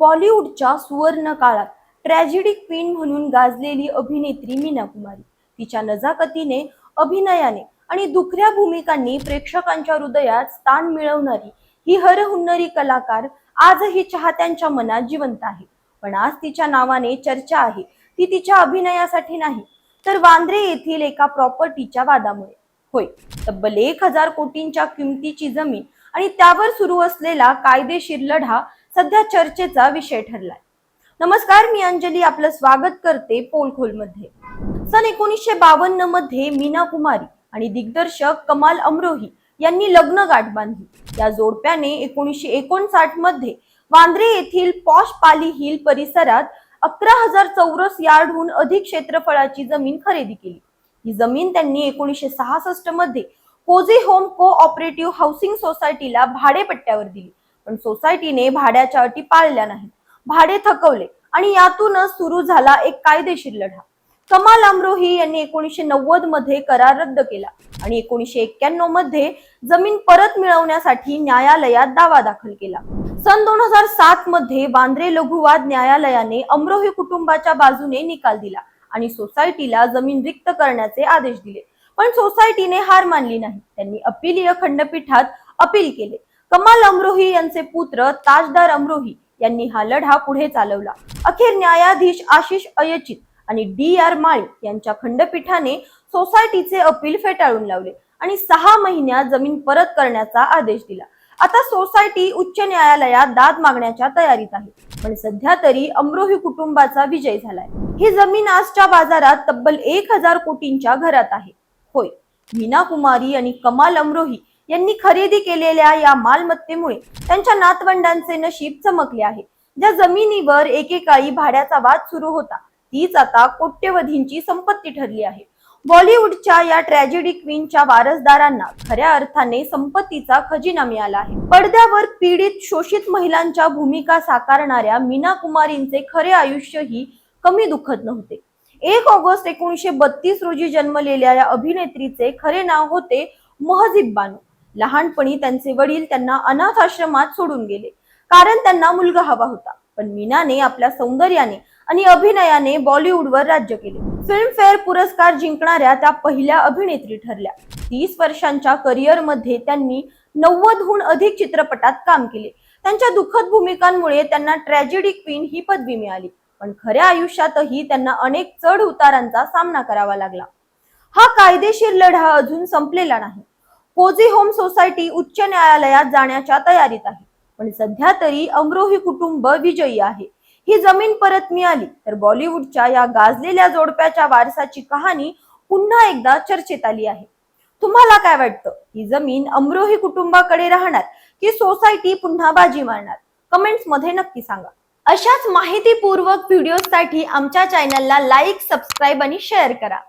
बॉलिवूडच्या सुवर्ण काळात tragedy queen म्हणून गाजलेली अभिनेत्री मीना कुमारी. तिच्या नजाकतीने अभिनयाने आणि दुखऱ्या भूमिकांनी प्रेक्षकांच्या हृदयात स्थान मिळवणारी ही हरहुन्नरी कलाकार आजही चाहत्यांच्या मनात जिवंत आहे. पण आज तिच्या नावाने चर्चा आहे. ती तिच्या अभिनयासाठी नाही तर वांद्रे येथील एका प्रॉपर्टीच्या वादामुळे. होय तब्बल एक हजार कोटींच्या किमतीची जमीन आणि त्यावर सुरू असलेला कायदेशीर लढा सध्या चर्चेचा विषय ठरलाय. नमस्कार मी अंजली. आपलं स्वागत करते पोलखोलमध्ये सन एकोणीसशे बावन्नमध्ये मीना कुमारी आणि दिग्दर्शक कमाल अमरोही यांनी लग्न गाठ बांधली. या जोडप्याने एकोणीसशे एकोणसाठमध्ये वांद्रे येथील पॉश पाली हिल परिसरात अकरा हजार चौरस यार्डहून अधिक क्षेत्रफळाची जमीन खरेदी केली. ही जमीन त्यांनी एकोणीसशे सहासष्टमध्ये cozy home co operative housing सोसायटीला भाडेपट्ट्यावर दिली. पण सोसायटीने भाड्याच्या अटी पाळल्या नाहीत. भाडे थकवले आणि यातूनच सुरू झाला एक कायदेशीर लढा. कमाल अमरोही यांनी एकोणीशे नव्वदमध्ये करार रद्द केला आणि एकोणीशे एक्क्याण्णवमध्ये जमीन परत मिळवण्यासाठी न्यायालयात दावा दाखल केला. सन दोन हजार सात मध्ये वांद्रे लघुवाद न्यायालयाने अमरोही कुटुंबाच्या बाजूने निकाल दिला आणि सोसायटीला जमीन रिक्त करण्याचे आदेश दिले. पण सोसायटीने हार मानली नाही. त्यांनी अपिलीय खंडपीठात अपील केले. कमाल अमरोही यांचे पुत्र ताजदार अमरोही यांनी हा लढा पुढे चालवला. अखेर न्यायाधीश आशिष अयचित आणि डी आर माळी यांच्या खंडपीठाने सोसायटीचे अपील फेटाळून लावले आणि सहा महिन्यात जमीन परत करण्याचा आदेश दिला. आता सोसायटी उच्च न्यायालयात दाद मागण्याच्या तयारीत आहे. पण सध्या तरी अमरोही कुटुंबाचा विजय झालाय. ही जमीन आजच्या बाजारात तब्बल एक हजार कोटींच्या घरात आहे. होय मीना कुमारी आणि कमाल अमरोही यांनी खरेदी केलेल्या या मालमत्तेमुळे त्यांच्या नातवंडांचे नशीब चमकले आहे. ज्या जमिनीवर एकेकाळी भाड्याचा वाद सुरू होता तीच आता कोट्यवधींची संपत्ती ठरली आहे. बॉलिवूडच्या या ट्रॅजेडी क्वीनच्या वारसदारांना खऱ्या अर्थाने संपत्तीचा खजिना मिळाला आहे. पडद्यावर पीडित शोषित महिलांच्या भूमिका साकारणाऱ्या मीना कुमारींचे खरे आयुष्यही कमी दुखत नव्हते. एक ऑगस्ट एकोणीशे बत्तीस रोजी जन्मलेल्या या अभिनेत्रीचे खरे नाव होते महजिब बानू. लहानपणी त्यांचे वडील त्यांना अनाथ आश्रमात सोडून गेले. कारण त्यांना मुलगा हवा होता. पण मीनाने आपल्या सौंदर्याने आणि अभिनयाने बॉलिवूडवर राज्य केले. फिल्मफेअर पुरस्कार जिंकणाऱ्या त्या पहिल्या अभिनेत्री ठरल्या. तीस वर्षांच्या करिअरमध्ये त्यांनी नव्वदहून अधिक चित्रपटात काम केले. त्यांच्या दुःखद भूमिकांमुळे त्यांना ट्रॅजेडी क्वीन ही पदवी मिळाली. पण खऱ्या आयुष्यातही त्यांना अनेक चढ उतारांचा सामना करावा लागला. हा कायदेशीर लढा अजून संपलेला नाही. कोझी होम सोसायटी उच्च न्यायालयात जाण्याच्या तयारीत आहे. पण सध्या तरी अमरोही कुटुंब विजयी आहे. ही जमीन परत मिळाली तर बॉलिवूडच्या या गाजलेल्या जोडप्याच्या वारसाची कहाणी पुन्हा एकदा चर्चेत आली आहे. तुम्हाला काय वाटतं? ही जमीन अमरोही कुटुंबाकडे राहणार की सोसायटी पुन्हा बाजी मारणार? कमेंट्समध्ये नक्की सांगा. अशाच माहितीपूर्वक व्हिडिओसाठी आमच्या चॅनलला लाईक सबस्क्राईब आणि शेअर करा.